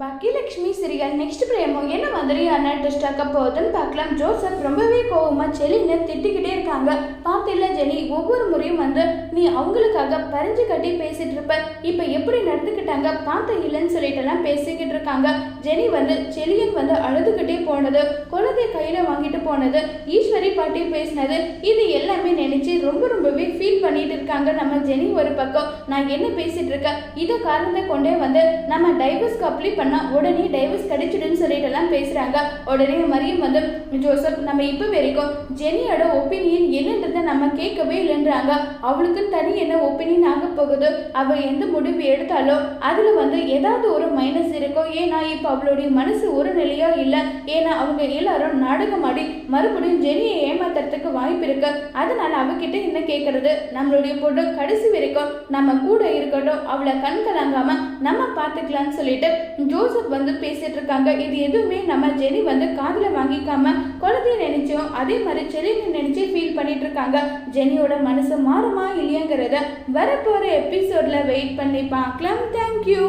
Baakiyalakshmi serial next பிரேமோ என்ன மாதிரியான twist ஆக்க போகுதுன்னு பார்க்கலாம். ஜோசப் ரொம்பவே கோவமாக செலின்னு திட்டிக்கிட்டே இருக்காங்க. பார்த்தில்ல ஜெனி ஒவ்வொரு முறையும் வந்து நீ அவங்களுக்காக பறிஞ்சு கட்டி பேசிட்டு இருப்ப. இப்போ எப்படி நடந்துக்கிட்டாங்க? பார்த்த இல்லைன்னு சொல்லிட்டுலாம் பேசிக்கிட்டு இருக்காங்க. ஜெனி வந்து செலியன் வந்து அழுதுகிட்டே போனது. குழந்தை கையில் வாங்கிட்டு போனது. ஈஸ்வரி பாட்டி பேசினது. இது எல்லாமே நினைச்சு ரொம்ப ரொம்ப இருக்காங்க. நம்ம ஜெனி ஒரு பக்கம் நான் என்ன பேசிட்டு இருக்கேன்? இது காரணத்தை கொண்டே வந்து நம்ம டைவர்ஸ்க்கு அப்ளை பண்ணா உடனே டைவர்ஸ் கிடைச்சிடுன்னு சொல்லிட்டு எல்லாம் பேசுறாங்க. உடனே மரியம் வந்து ஜோசப் நம்ம இப்போ வரைக்கும் ஜெனியோட ஒப்பீனியன் என்னன்றதை நம்ம கேட்கவே இல்லைன்றாங்க. அவளுக்கு தனி என்ன ஒப்பீனியன் ஆக போகுது? அவ எந்த முடிவு எடுத்தாலோ அதுல வந்து ஏதாவது ஒரு மைனஸ் இருக்கும் ஏன்னா இப்போ அவளுடைய மனசு ஒரு நிலையா இல்லை. ஏன்னா அவங்க எல்லாரும் நாடகம் ஆடி மறுபடியும் ஜெனியை ஏமாத்துறதுக்கு வாய்ப்பு இருக்கு. அதனால அவகிட்ட என்ன கேட்கறது நம்மளுடைய பொண்ணு கடைசி வரைக்கும் நம்ம கூட இருக்கட்டும் அவளை கண் கலங்காம நம்ம பார்த்துக்கலாம்னு சொல்லிட்டு ஜோசப் வந்து பேசிட்டு இருக்காங்க. இது எதுவுமே நம்ம ஜெனி வந்து காதில் வாங்கிக்காம குழந்தைய நினைச்சோம் அதே மாதிரி செலின்னு நினைச்சு ஃபீல் பண்ணிட்டு இருக்காங்க. ஜெனியோட மனசு மாறுமா இல்லையாங்கிறத வரப்போற எபிசோட்ல வெயிட் பண்ணி பார்க்கலாம். தேங்க்யூ